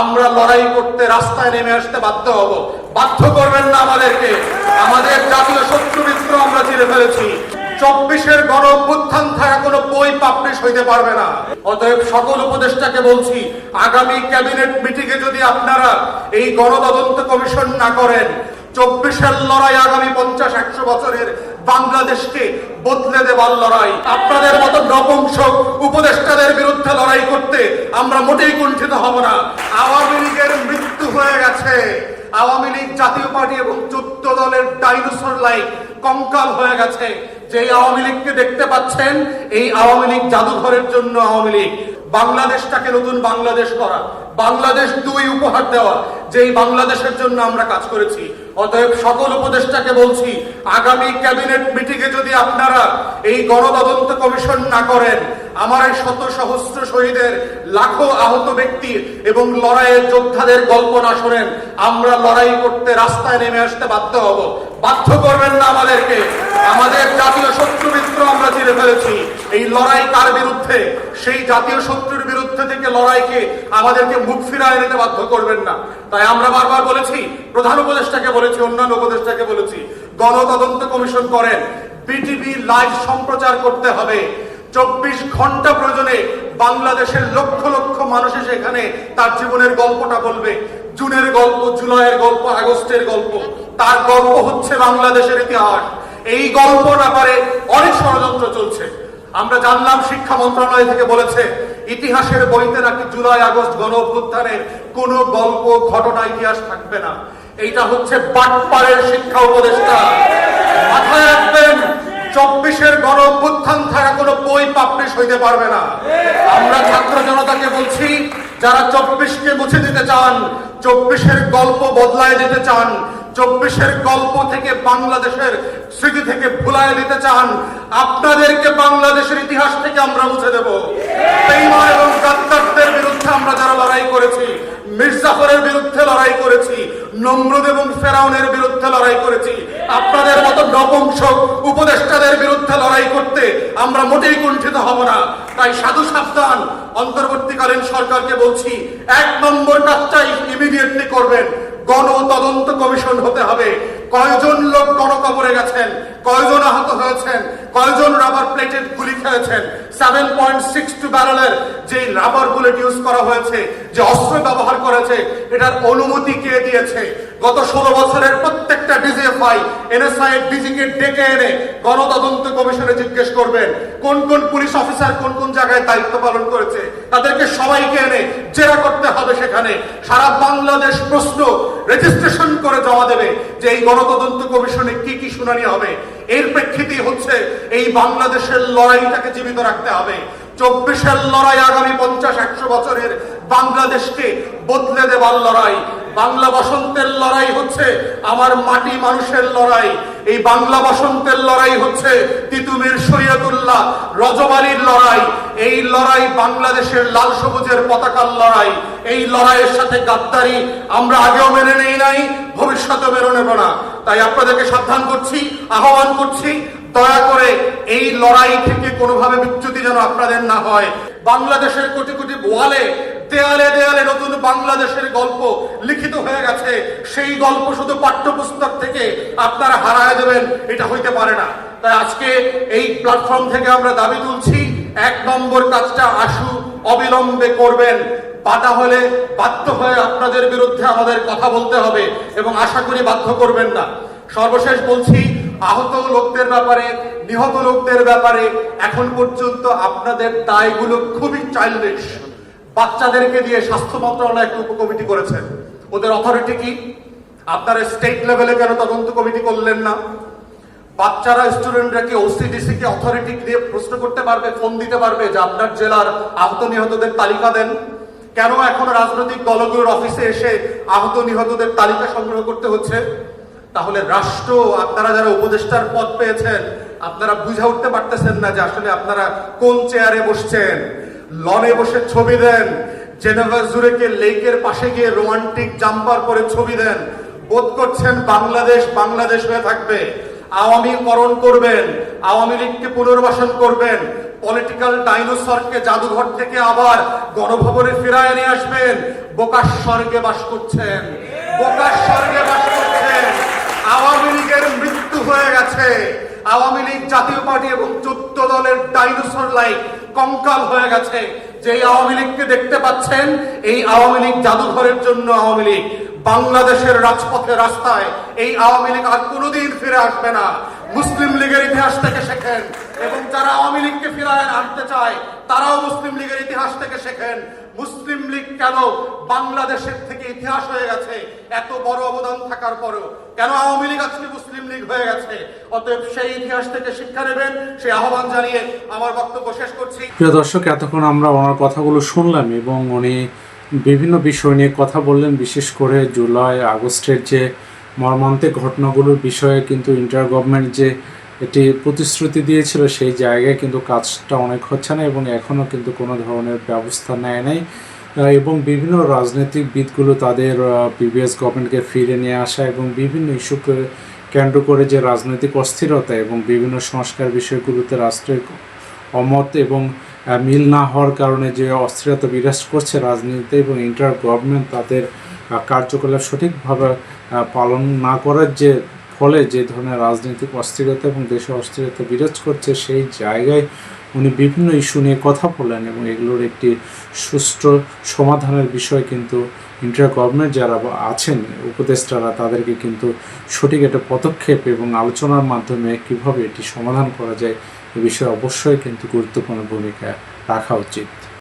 আমরা লড়াই করতে রাস্তায় নেমে আসতে বাধ্য হব। বাধ্য করবেন না আমাদেরকে। আমাদের জাতীয় শত্রু মিত্র আমরা চিনে ফেলেছি। চব্বিশের গণ অভ্যুত্থান থাকা কোনো বই পাবলিশ হইতে পারবে না। অতএব সকল উপদেষ্টাকে বলছি, আগামী ক্যাবিনেট মিটিংয়ে যদি আপনারা এই গণতদন্ত কমিশন না করেন, চব্বিশের লড়াই আগামী পঞ্চাশ, একশো বছরের বাংলাদেশকে বদলে দেবার লড়াই। আপনাদের মতো নপুংসক করতে আমরা মোটেই কুণ্ঠিত হব না। আওয়ামী লীগের মৃত্যু হয়ে গেছে। আওয়ামী লীগ জাতীয় পার্টি এবং চোদ্দ দলের ডাইনোসর লাইক কঙ্কাল হয়ে গেছে। যে আওয়ামী লীগকে দেখতে পাচ্ছেন, এই আওয়ামী লীগ জাদুঘরের জন্য আওয়ামী লীগ। বাংলাদেশটাকে নতুন বাংলাদেশ করা, বাংলাদেশ দুই উপহার দেওয়া, যেই বাংলাদেশের জন্য আমরা কাজ করেছি। অতএব সকল উপদেষ্টাকে বলছি, আগামী ক্যাবিনেট মিটিংয়ে যদি আপনারা এই গণতদন্ত কমিশন না করেন আমার এই শত সহস্র শহীদের লাখো আহত ব্যক্তির এবং লড়াইয়ের যোদ্ধাদের গল্প না শোনেন, আমরা লড়াই করতে রাস্তায় নেমে আসতে বাধ্য হব। বাধ্য করবেন না আমাদেরকে। আমাদের জাতীয় শত্রু মিত্র আমরা চিনে ফেলেছি। এই লড়াই কার বিরুদ্ধে? সেই জাতীয় শত্রুর বিরুদ্ধে থেকে লড়াইকে আমাদেরকে মুখ ফিরায় নিতে বাধ্য করবেন না। তাই আমরা বারবার বলেছি, প্রধান উপদেষ্টাকে বলেছি, অন্যান্য উপদেষ্টাকে বলেছি, গণতদন্ত কমিশন করেন, বিটিভি লাইভ সম্প্রচার করতে হবে। চব্বিশ ঘণ্টা প্রয়োজনে বাংলাদেশের লক্ষ লক্ষ মানুষ এসে এখানে তার জীবনের গল্পটা বলবে। জুনের গল্প, জুলাইয়ের গল্প, আগস্টের গল্প। তার গল্প হচ্ছে বাংলাদেশের ইতিহাস। এই গল্প ব্যাপারে অনেক ষড়যন্ত্র চলছে। আমরা জানলাম শিক্ষা মন্ত্রণালয় থেকে বলেছে, ইতিহাসের বইতে নাকি জুলাই, আগস্ট গণ অভ্যুত্থানের কোন গল্প, ঘটনা, ইতিহাস থাকবে না। এইটা হচ্ছে বাটপাড়ের শিক্ষা উপদেষ্টা। মাথায় রাখবেন চব্বিশের গণ অভ্যুত্থান থাকা কোনো বই পাবলিশ হইতে পারবে না। আমরা ছাত্র জনতাকে বলছি, যারা চব্বিশকে মুছে দিতে চান, চব্বিশের গল্প বদলায় দিতে চান, চব্বিশের গল্প থেকে বাংলাদেশের স্মৃতি থেকে ভুলায় দিতে চান, আপনাদেরকে বাংলাদেশের ইতিহাস থেকে আমরা মুছে দেব। এবং গাদ্দারদের বিরুদ্ধে আমরা যারা লড়াই করেছি, মির্জাফরের বিরুদ্ধে লড়াই করেছি, নমরুদ এবং ফেরাউনের বিরুদ্ধে লড়াই করেছি আপনাদের মতো নপুংসক উপদেষ্টাদের বিরুদ্ধে লড়াই করতে আমরা মোটেই কুণ্ঠিত হব না। তাই সাধু সাবধান, অন্তর্বর্তীকালীন সরকারকে বলছি, এক নম্বর কাজটাই ইমিডিয়েটলি করবেন। গণ তদন্ত কমিশন হতে হবে। কয়জন লোক গণকবরে গেছেন? কয়জন আহত হয়েছেন? কয়জন রাবার প্লেটেড গুলি খেয়েছেন? সেভেন পয়েন্ট সিক্স টু ব্যারেলের যে রাবার বুলেট ইউজ করা হয়েছে, যে অস্ত্র ব্যবহার করেছে, এটার অনুমতি কে দিয়েছে? গত ষোলো বছরের প্রত্যেকটা ডিজিএফআই এনএসআই ডিজিকে ডেকে এনে গণতদন্ত কমিশনে জিজ্ঞেস করবেন, কোন কোন পুলিশ অফিসার কোন কোন জায়গায় দায়িত্ব পালন করেছে? তাদেরকে সবাইকে এনে জেরা করতে হবে সেখানে। সারা বাংলাদেশ প্রশ্ন রেজিস্ট্রেশন করে জমা দেবে যে এই গণতদন্ত কমিশনে কি কি শুনানি হবে। এর প্রেক্ষিতে হচ্ছে এই বাংলাদেশের লড়াইটাকে জীবিত রাখতে হবে। চব্বিশের লড়াই আগামী পঞ্চাশ, একশো বছরের বাংলাদেশকে বদলে দেবার লড়াই। বাংলা বসন্তের লড়াই হচ্ছে আমার মাটি মানুষের লড়াই। এই বাংলা বসন্তের লড়াই হচ্ছে তিতুমির শরীয়তুল্লাহ রজবালির লড়াই। এই লড়াই বাংলাদেশের লাল সবুজের পতাকার লড়াই। এই লড়াইয়ের সাথে গাদ্দারি আমরা আগেও মেনে নেই নাই ভবিষ্যতে মেনে নেব না। তাই আপনাদেরকে সাবধান করছি, আহ্বান করছি দয়া করে এই লড়াই থেকে কোনোভাবে বিচ্যুতি যেন আপনাদের না হয়। বাংলাদেশের কোটি কোটি ওয়ালে দেয়ালে দেয়ালে নতুন বাংলাদেশের গল্প লিখিত হয়ে গেছে। সেই গল্প শুধু পাঠ্যপুস্তক থেকে আপনারা হারায় দেবেন, এটা হইতে পারে না। তাই আজকে এই প্ল্যাটফর্ম থেকে আমরা দাবি তুলছি, এক নম্বর কাজটা আশু অবিলম্বে করবেন। বাধা হলে বাধ্য হয়ে আপনাদের বিরুদ্ধে আমাদের কথা বলতে হবে এবং আশা করি বাধ্য করবেন না। সর্বশেষ বলছি আহত লোকদের ব্যাপারে, নিহত লোকদের ব্যাপারে এখন পর্যন্ত আপনাদের দায়গুলো খুবই চাইল্ডিশ বাচ্চাদেরকে দিয়ে স্বাস্থ্য মন্ত্রণালয় একটা উপকমিটি করেছেন ওদের অথরিটি কি? আপনারা স্টেট লেভেলে কেন তদন্ত কমিটি করলেন না? বাচ্চারা স্টুডেন্টরা কি ওসিডিসি কে অথরিটি দিয়ে প্রশ্ন করতে পারবে ফোন দিতে পারবে যে আপনার জেলার আহত নিহতদের তালিকা দেন? কেন এখন রাজনৈতিক দলগুলোর অফিসে এসে আহত নিহতদের তালিকা সংগ্রহ করতে হচ্ছে? তাহলে রাষ্ট্র, আপনারা যারা উপদেষ্টার পদ পেয়েছেন, আপনারা বুঝে উঠতে পারতেছেন না যে আসলে আপনারা কোন চেয়ারে বসছেন। লনে বসে ছবি দেন জেনেভা জুরেকে লেকের পাশে গিয়ে রোমান্টিক জাম্পার করে ছবি দেন। বোধ করছেন বাংলাদেশ বাংলাদেশ হয়ে থাকবে। আওয়ামী করণ করবেন, আওয়ামী লীগকে পুনর্বাসন করবেন, পলিটিক্যাল ডাইনোসরকে জাদুঘর থেকে আবার গণভবনে ফিরায় নিয়ে আসবেন, বোকার স্বর্গে বাস করছেন বোকার স্বর্গে বাস করছেন আওয়ামী লীগের মৃত্যু হয়ে গেছে আওয়ামী লীগ, জাতীয় পার্টি এবং চোদ্দ দলের ডাইনোসর লাইক কঙ্কাল হয়ে গেছে। যে আওয়ামী লীগকে দেখতে পাচ্ছেন, এই আওয়ামী লীগ জাদুঘরের জন্য আওয়ামী লীগ। বাংলাদেশের রাজপথে রাস্তায় এই আওয়ামী লীগ আর কোনোদিন ফিরে আসবে না। মুসলিম লীগের ইতিহাস থেকে শেখেন এবং যারা আওয়ামী লীগকে ফিরায় আনতে চায়, তারাও মুসলিম লীগের ইতিহাস থেকে শেখেন। মুসলিম লীগ কেন বাংলাদেশের থেকে ইতিহাস হয়ে গেছে? এত বড় অবদান থাকার পরেও। কেন আওয়ামী লীগ আজকে মুসলিম লীগ হয়ে গেছে? অতএব সেই ইতিহাস থেকে শিক্ষা নেবেন, সেই আহ্বান জানিয়ে আমার বক্তব্য শেষ করছি। প্রিয় দর্শক, এতক্ষণ আমরা ওনার কথাগুলো শুনলাম এবং উনি বিভিন্ন বিষয় নিয়ে কথা বললেন, বিশেষ করে জুলাই, আগস্টের যে মর্মান্তিক ঘটনাগুলোর বিষয়ে কিন্তু ইন্টার গভর্নমেন্ট যে এটি প্রতিশ্রুতি দিয়েছিল, সেই জায়গায় কিন্তু কাজটা অনেক হচ্ছে না এবং এখনও কিন্তু কোনো ধরনের ব্যবস্থা নেয় নাই। এবং বিভিন্ন রাজনৈতিক বিদগুলো তাদের প্রিভিয়াস গভর্নমেন্টকে ফিরে নিয়ে আসা এবং বিভিন্ন ইস্যুকে কেন্দ্র করে যে রাজনৈতিক অস্থিরতা এবং বিভিন্ন সংস্কার বিষয়গুলোতে রাষ্ট্রের অমত এবং মিল না হওয়ার কারণে যে অস্থিরতা বিরাজ করছে রাজনীতিতে এবং ইন্টার গভর্নমেন্ট তাদের কার্যকলাপ সঠিকভাবে পালন না করার যে ফলে যে ধরনের রাজনৈতিক অস্থিরতা এবং দেশে অস্থিরতা বিরাজ করছে, সেই জায়গায় উনি বিভিন্ন ইস্যু নিয়ে কথা বলেন এবং এগুলোর একটি সুষ্ঠু সমাধানের বিষয় কিন্তু ইন্টার গভর্নমেন্ট যারা আছেন, উপদেষ্টারা, তাদেরকে কিন্তু সঠিক একটা পদক্ষেপ এবং আলোচনার মাধ্যমে কীভাবে এটি সমাধান করা যায়, এ বিষয়ে অবশ্যই কিন্তু গুরুত্বপূর্ণ ভূমিকা রাখা উচিত।